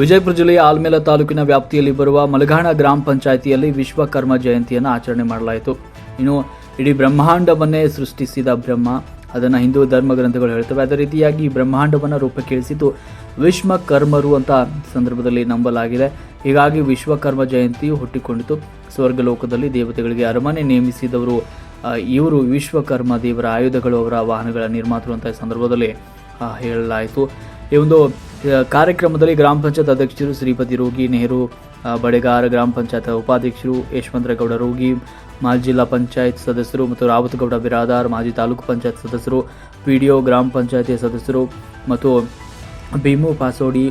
ವಿಜಯಪುರ ಜಿಲ್ಲೆಯ ಆಲ್ಮೇಲ ತಾಲೂಕಿನ ವ್ಯಾಪ್ತಿಯಲ್ಲಿ ಬರುವ ಮಲಘಾಣ ಗ್ರಾಮ ಪಂಚಾಯಿತಿಯಲ್ಲಿ ವಿಶ್ವಕರ್ಮ ಜಯಂತಿಯನ್ನು ಆಚರಣೆ ಮಾಡಲಾಯಿತು. ಇನ್ನು ಇಡೀ ಬ್ರಹ್ಮಾಂಡವನ್ನೇ ಸೃಷ್ಟಿಸಿದ ಬ್ರಹ್ಮ, ಅದನ್ನು ಹಿಂದೂ ಧರ್ಮ ಗ್ರಂಥಗಳು ಹೇಳ್ತವೆ. ಅದೇ ರೀತಿಯಾಗಿ ಈ ಬ್ರಹ್ಮಾಂಡವನ್ನು ರೂಪಕ್ಕಿಳಿಸಿದ್ದು ವಿಶ್ವಕರ್ಮರು ಅಂತ ಸಂದರ್ಭದಲ್ಲಿ ನಂಬಲಾಗಿದೆ. ಹೀಗಾಗಿ ವಿಶ್ವಕರ್ಮ ಜಯಂತಿಯು ಹುಟ್ಟಿಕೊಂಡಿತು. ಸ್ವರ್ಗಲೋಕದಲ್ಲಿ ದೇವತೆಗಳಿಗೆ ಅರಮನೆ ನೇಮಿಸಿದವರು ಇವರು ವಿಶ್ವಕರ್ಮ ದೇವರ ಆಯುಧಗಳು, ಅವರ ವಾಹನಗಳ ನಿರ್ಮಾತೃ ಅಂತ ಸಂದರ್ಭದಲ್ಲಿ ಹೇಳಲಾಯಿತು. ಈ ಒಂದು ಕಾರ್ಯಕ್ರಮದಲ್ಲಿ ಗ್ರಾಮ ಪಂಚಾಯತ್ ಅಧ್ಯಕ್ಷರು ಶ್ರೀಪತಿ ರೋಗಿ, ನೆಹರು ಬಡೆಗಾರ ಗ್ರಾಮ ಪಂಚಾಯತ್ ಉಪಾಧ್ಯಕ್ಷರು ಯಶವಂತರಗೌಡ ರೋಗಿ, ಮಾಜಿ ಜಿಲ್ಲಾ ಪಂಚಾಯತ್ ಸದಸ್ಯರು ಮತ್ತು ರಾವತಗೌಡ ಬಿರಾದಾರ್, ಮಾಜಿ ತಾಲೂಕು ಪಂಚಾಯತ್ ಸದಸ್ಯರು ಪಿ ಡಿ ಒ ಗ್ರಾಮ ಪಂಚಾಯತಿ ಸದಸ್ಯರು ಮತ್ತು ಭೀಮು ಪಾಸೋಡಿ,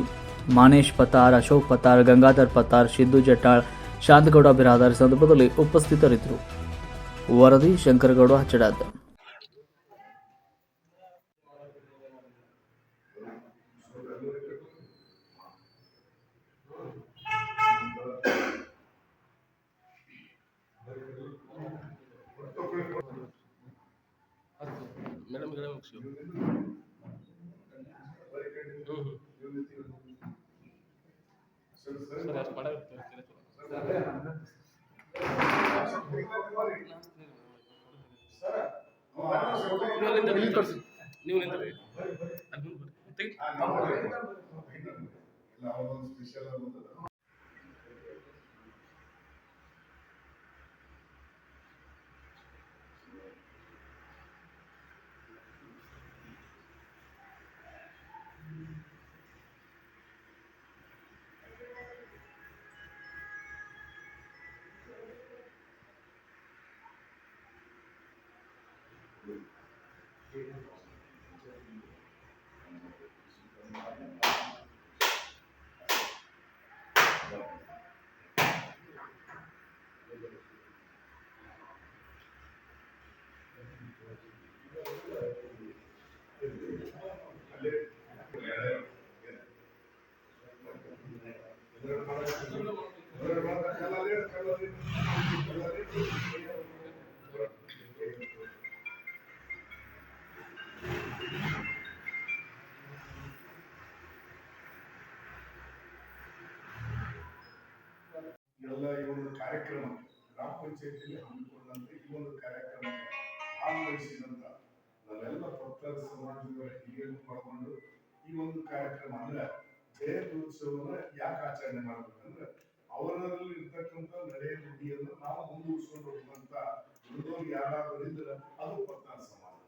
ಮಾನೇಶ್ ಪತಾರ್ ಅಶೋಕ್ ಪತಾರ್ ಗಂಗಾಧರ್ ಪತಾರ್ ಸಿದ್ದು ಜಟ್ಟಾಳ್, ಶಾಂತಗೌಡ ಬಿರಾದಾರ್ ಸಂದರ್ಭದಲ್ಲಿ ಉಪಸ್ಥಿತರಿದ್ದರು. ವರದಿ ಶಂಕರಗೌಡ ಹಚ್ಚಡಾದ. ಮಾಡಾಕತ್ತೀವಿ ನೀವು ನಿಂತ್ರಿ ಅಲ್ಲಿ ಮುಂದೆ ಬರ್ರಿ. ತೆಗಿ. ಎಲ್ಲ ಈ ಒಂದು ಕಾರ್ಯಕ್ರಮ. ಗ್ರಾಮ ಪಂಚಾಯತಿಯಲ್ಲಿ ಹಮ್ಮಿಕೊಂಡಂತ ಈ ಒಂದು ಕಾರ್ಯಕ್ರಮ ಭಾಗವಹಿಸಿದಂತ ನಾವೆಲ್ಲ ಭಕ್ತರ ಸಮಾಜದವರ ಹಿರಿಯರು ಪಡ್ಕೊಂಡು ಈ ಒಂದು ಕಾರ್ಯಕ್ರಮ ಅಂದ್ರೆ ಜಯಂತಿ ಉತ್ಸವನ ಯಾಕೆ ಆಚರಣೆ ಮಾಡ್ಬೇಕಂದ್ರೆ ಅವರಲ್ಲಿ ಇರ್ತಕ್ಕಂಥ ನಡೆ ನುಡಿಯನ್ನು ನಾವು ಮುಂದುವರಿಸ್ಕೊಂಡು ಹೋಗುವಂತ ಉಳಿದವ್ರು ಯಾರಾದರೂ ಇದ್ರೆ ಅದು ಭಕ್ತರ ಸಮಾಜ.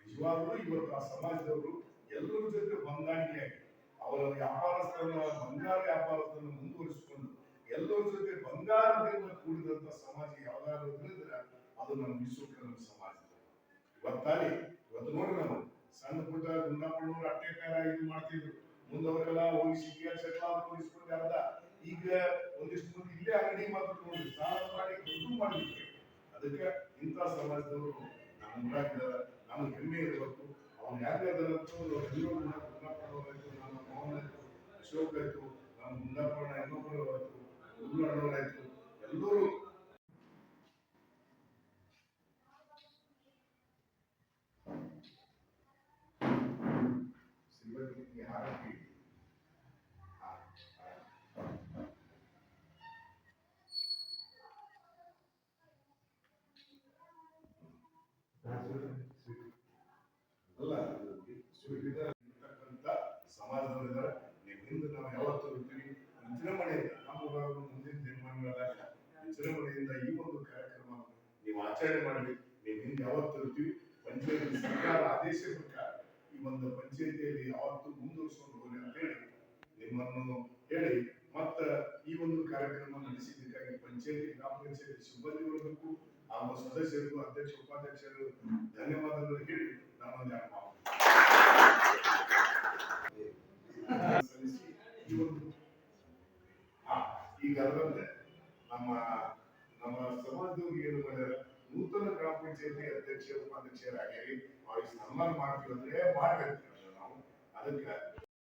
ನಿಜವಾಗ್ಲೂ ಇವತ್ತು ಆ ಸಮಾಜದವರು ಎಲ್ಲರ ಜೊತೆ ಹೊಂದಾಣಿಕೆಯಾಗಿ ಅವರ ವ್ಯಾಪಾರಸ್ಥರನ್ನ, ಬಂಗಾರ ವ್ಯಾಪಾರಸ್ಥರನ್ನ ಮುಂದುವರಿಸಿಕೊಂಡು ಎಲ್ಲರ ಜೊತೆ ಬಂಗಾರದಿಂದ ಕೂಡಿದಂತ ಸಮಾಜ ಯಾವ್ದಾದ್ರು ಹೇಳಿದ್ರೆ ಅದು ನಮ್ಮ ವಿಶ್ವಕರ್ಮ ಸಮಾಜ. ಇವತ್ತಾಗಿ ಇವತ್ತು ನೋಡ್ರಿ ನಾವು, ಸಣ್ಣ ಪುಟ್ಟ ಗುಂಡಾಪಣ್ಣವ್ರು ಅಟ್ಟೆಕಾರ ಇದು ಮಾಡ್ತಿದ್ರು. ಮುಂದವರೆಲ್ಲ ಹೋಗಿ ಸಿಕ್ಕಿ ಸೆಟ್ಲ್ ಉಳಿಸ್ಕೊಂಡು ಅರ್ಧ ಈಗ ಒಂದಿಷ್ಟು ಮಂದಿ ಇಲ್ಲೇ ಅಂಗಡಿ ಮಾತ್ರ ನೋಡಿ ಸಾಲ ಮಾಡಿ ದುಡ್ಡು ಮಾಡಲಿಕ್ಕೆ. ಅದಕ್ಕೆ ಇಂಥ ಸಮಾಜದವರು ನಮ್ಮ ಊರಾಗಿದ್ದಾರೆ ನಾನು ಹೆಮ್ಮೆ ಇರಬೇಕು. ಅವನು ಯಾಕೆ ಅದರಂತೂ ಎಲ್ಲರೂ ಗುಂಡಾಪಣ್ಣವರಾಯ್ತು ನಮ್ಮ ಮಾವನಾಯ್ತು ಆಯ್ತು ಅಶೋಕ್ ಆಯ್ತು ನಮ್ಮ ಗುಂಡಾಪಣ್ಣ ಇನ್ನೊಬ್ಬರು ಆಯ್ತು ಉಳ್ಳಣ್ಣವರಾಯ್ತು ಎಲ್ಲರೂ ಸಿಬ್ಬಂದಿಗೆ ಹಾಕಿ ಅಲ್ಲ ಸ್ವೀಟ್ ಇರ್ತಕ್ಕಂಥ ಸಮಾಜದವರಿದ್ದಾರೆ ನೀವು ಹಿಂದೆ ನಾವು ಯಾವತ್ತೂ ಇರ್ತೀವಿ ವಿಜೃಂಭಣೆಯಿಂದ ನಮ್ಮ ಊರಾಗ ಮುಂದಿನ ದಿನಮಾನಗಳಾಗ ವಿಜೃಂಭಣೆಯಿಂದ ಈ ಒಂದು ಕಾರ್ಯಕ್ರಮ ನೀವು ಆಚರಣೆ ಮಾಡಬೇಕು ಹಿಂದೆ ಯಾವತ್ತು ಇರ್ತೀವಿ. ಪಂಚಾಯತಿ ಸರ್ಕಾರ ಆದೇಶ ಪ್ರಕಾರ ಈ ಒಂದು ಪಂಚಾಯತಿಯಲ್ಲಿ ಯಾವತ್ತು ಮುಂದುವರಿಸಿಕೊಂಡು ಹೋಗಿ ಅಂತ ಹೇಳಿ ನಿಮ್ಮನ್ನು ಹೇಳಿ ಮತ್ತ ಈ ಒಂದು ಕಾರ್ಯಕ್ರಮ ನಡೆಸಿದ್ದಕ್ಕಾಗಿ ಪಂಚಾಯತಿ ಗ್ರಾಮ ಪಂಚಾಯತಿ ಸಿಬ್ಬಂದಿ ವರ್ಗಕ್ಕೂ ಹಾಗೂ ಸದಸ್ಯರಿಗೂ ಅಧ್ಯಕ್ಷ, ಉಪಾಧ್ಯಕ್ಷರು ಧನ್ಯವಾದಗಳು ಹೇಳಿ ನಾನೊಂದು ಎರಡು ಮಾತು ಸಲ್ಲಿಸಿ ಈ ಒಂದು ಆ, ಈಗ ಅದರಂತೆ ನಮ್ಮ ನಮ್ಮ ಸಮಾಜದವ್ರಿಗೆ ಏನು ಮಾಡ್ಯಾರ ನೂತನ ಗ್ರಾಮ ಪಂಚಾಯತಿ ಅಧ್ಯಕ್ಷ ಉಪಾಧ್ಯಕ್ಷರಾಗ್ಯಾರಿ ಅವ್ರಿಗೆ ಸನ್ಮಾನ ಮಾಡ್ತೀವಿ ಅಂದ್ರೆ ಮಾಡ್ಬೇಕು. ನಾವು ಅದಕ್ಕೆ